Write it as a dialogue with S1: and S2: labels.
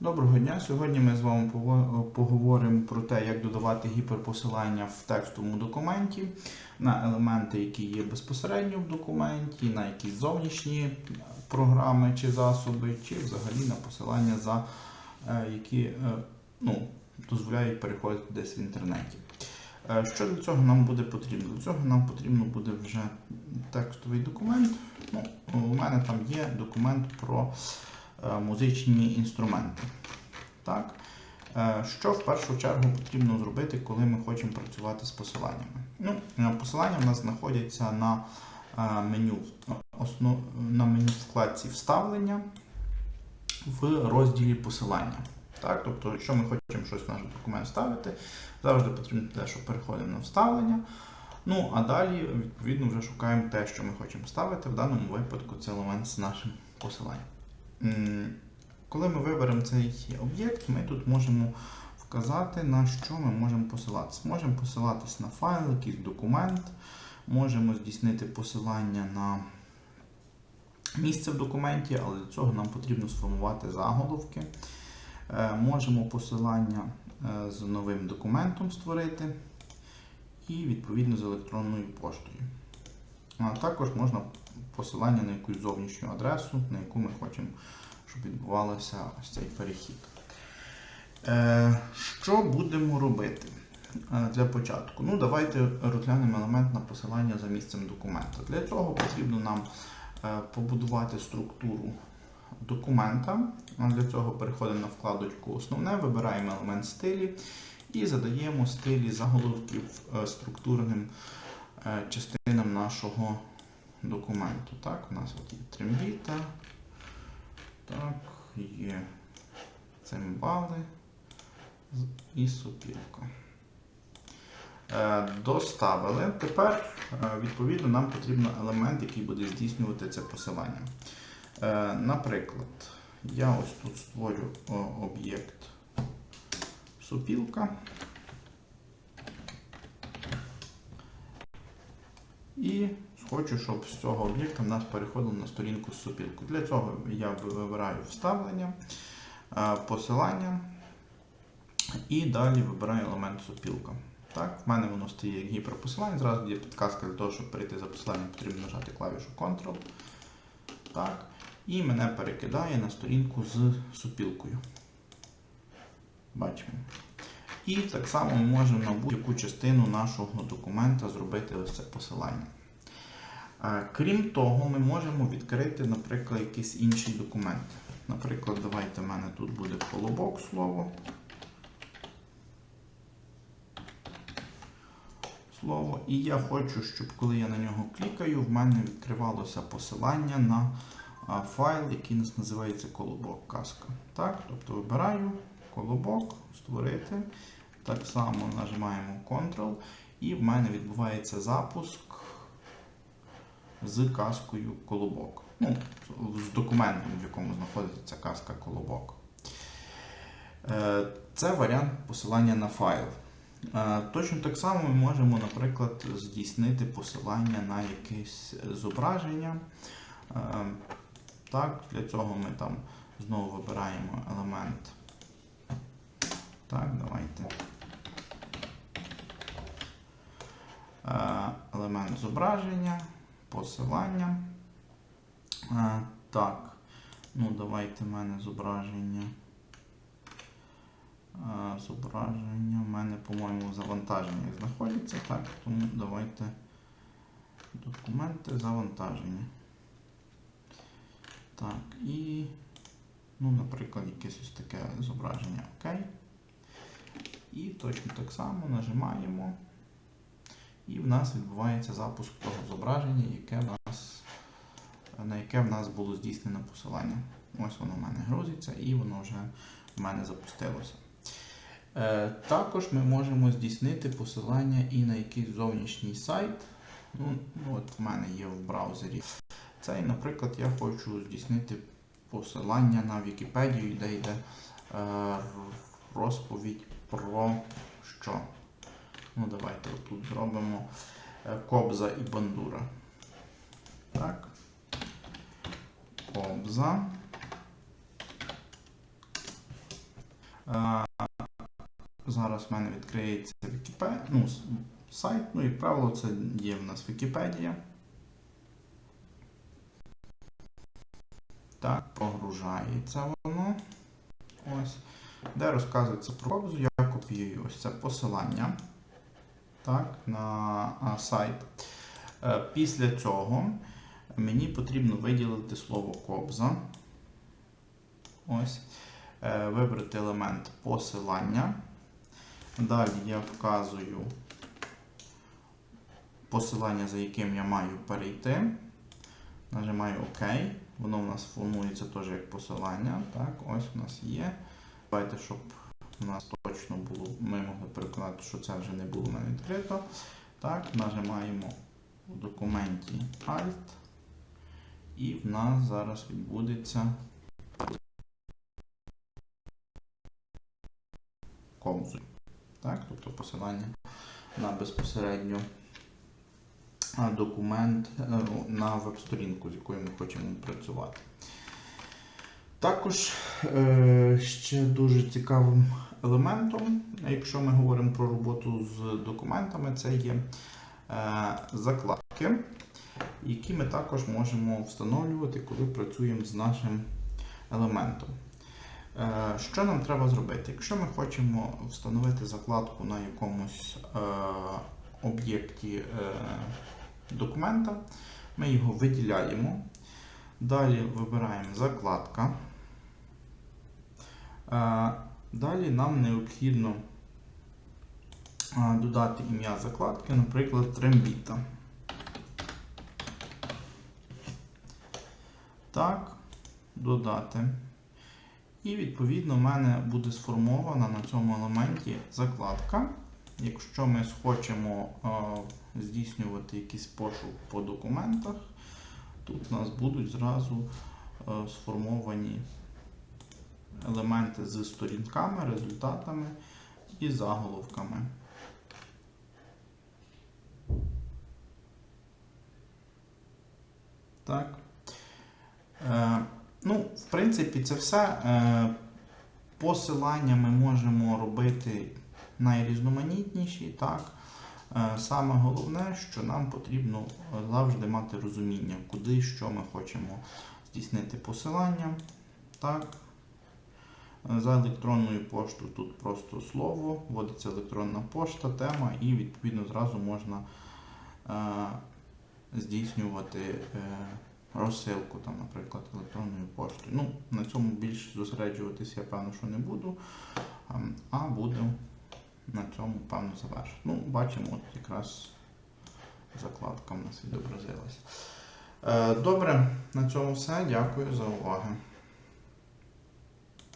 S1: Доброго дня! Сьогодні ми з вами поговоримо про те, як додавати гіперпосилання в текстовому документі на елементи, які є безпосередньо в документі, на якісь зовнішні програми чи засоби, чи взагалі на посилання, за, е, які е, ну, дозволяють переходити десь в інтернеті. Е, Що для цього нам буде потрібно? Для цього нам потрібно буде вже текстовий документ. Ну, у мене там є документ про музичні інструменти. Так? Е, Що в першу чергу потрібно зробити, коли ми хочемо працювати з посиланнями? Ну, е, посилання в нас знаходяться на е, меню, на меню вкладці вставлення в розділі посилання. Так? Тобто, якщо ми хочемо щось в наш документ вставити, завжди потрібно те, що переходимо на вставлення. Ну, а далі, відповідно, вже шукаємо те, що ми хочемо вставити. В даному випадку це елемент з нашим посиланням. Коли ми виберемо цей об'єкт, ми тут можемо вказати, на що ми можемо посилатися. Можемо посилатись на файл, якийсь документ, можемо здійснити посилання на місце в документі, але для цього нам потрібно сформувати заголовки. Е, Можемо посилання е, з новим документом створити і відповідно з електронною поштою. А також можна посилання на якусь зовнішню адресу, на яку ми хочемо, щоб відбувався ось цей перехід. Е, що будемо робити е, для початку? Ну, давайте розглянемо елемент на посилання за місцем документа. Для цього потрібно нам е, побудувати структуру документа. Для цього переходимо на вкладочку Основне, вибираємо елемент стилі і задаємо стилі заголовків структурним частинам нашого документу. Так, у нас от є трембіта, так, є цимбали і сопілка. Е, Доставили. Тепер, е, відповідно, нам потрібен елемент, який буде здійснювати це посилання. Е, Наприклад, я ось тут створю об'єкт сопілка. І хочу, щоб з цього об'єкта в нас переходило на сторінку з сопілкою. Для цього я вибираю вставлення, е, посилання і далі вибираю елемент сопілка. Так, в мене воно стає як гіперпосилання. Зразу є підказка для того, щоб перейти за посиланням, потрібно нажати клавішу Ctrl. Так. І мене перекидає на сторінку з супілкою. Бачимо. І так само ми можемо на будь-яку частину нашого документа зробити ось це посилання. Крім того, ми можемо відкрити, наприклад, якийсь інший документ. Наприклад, давайте в мене тут буде колобок слово. Слово. І я хочу, щоб коли я на нього клікаю, в мене відкривалося посилання на файл, який називається колобок казка. Так, тобто вибираю колобок, створити. Так само нажимаємо Ctrl, і в мене відбувається запуск з казкою колобок. Ну, з документом, в якому знаходиться ця казка колобок. Е, Це варіант посилання на файл. Е, Точно так само ми можемо, наприклад, здійснити посилання на якесь зображення. Е, Так, для цього ми там знову вибираємо елемент. Так, давайте. Елемент зображення, посилання. Е, Так, ну давайте в мене зображення. Е, Зображення в мене, по-моєму, в завантаженнях знаходяться. Так, тому давайте документи завантаження. Так, і, ну, наприклад, якесь ось таке зображення. Окей. І точно так само нажимаємо. І в нас відбувається запуск того зображення, яке в нас, на яке в нас було здійснено посилання. Ось воно в мене грузиться і воно вже в мене запустилося. Е, Також ми можемо здійснити посилання і на якийсь зовнішній сайт. Ну, ну, от в мене є в браузері. Цей, наприклад, я хочу здійснити посилання на Вікіпедію, де йде е, розповідь про що. Ну, давайте тут зробимо е, Кобза і Бандура. Так. Кобза. Е, Зараз в мене відкриється Вікіпедія, ну, сайт, ну, як правило, це є в нас Вікіпедія. Так, прогружається воно. Ось. Де розказується про кобзу, я копіюю ось це посилання так, на сайт. Е, Після цього мені потрібно виділити слово кобза. Ось. Е, Вибрати елемент посилання. Далі я вказую посилання, за яким я маю перейти. Нажимаю ОК. Воно в нас формується теж як посилання. Так, ось у нас є. Давайте, щоб у нас точно було, ми могли переконати, що це вже не було в відкрито. Так, нажимаємо у документі Alt. І в нас зараз відбудеться кобзу. Так, тобто посилання на безпосередньо документ е, на веб-сторінку, з якою ми хочемо працювати. Також е, ще дуже цікавим елементом, якщо ми говоримо про роботу з документами, це є е, закладки, які ми також можемо встановлювати, коли працюємо з нашим елементом. Е, Що нам треба зробити? Якщо ми хочемо встановити закладку на якомусь об'єкті документа, ми його виділяємо. Далі вибираємо закладка. Е, Далі нам необхідно е, додати ім'я закладки, наприклад, трембіта. Так, додати. І відповідно в мене буде сформована на цьому елементі закладка. Якщо ми схочемо е, здійснювати якийсь пошук по документах, тут у нас будуть зразу е, сформовані елементи з сторінками, результатами і заголовками. Так. Е, ну, в принципі, це все. Е, посилання ми можемо робити найрізноманітніші, так. Е, Саме головне, що нам потрібно е, завжди мати розуміння, куди що ми хочемо здійснити посилання. Так. Е, За електронною поштою тут просто слово, вводиться електронна пошта, тема, і відповідно зразу можна е, здійснювати е, розсилку, там, наприклад, електронною поштою. Ну, на цьому більш зосереджуватися я певно, що не буду, ем, а буду на цьому, певно, завершити. Ну, бачимо, от якраз закладка в нас відобразилася. Е, Добре, на цьому все. Дякую за увагу.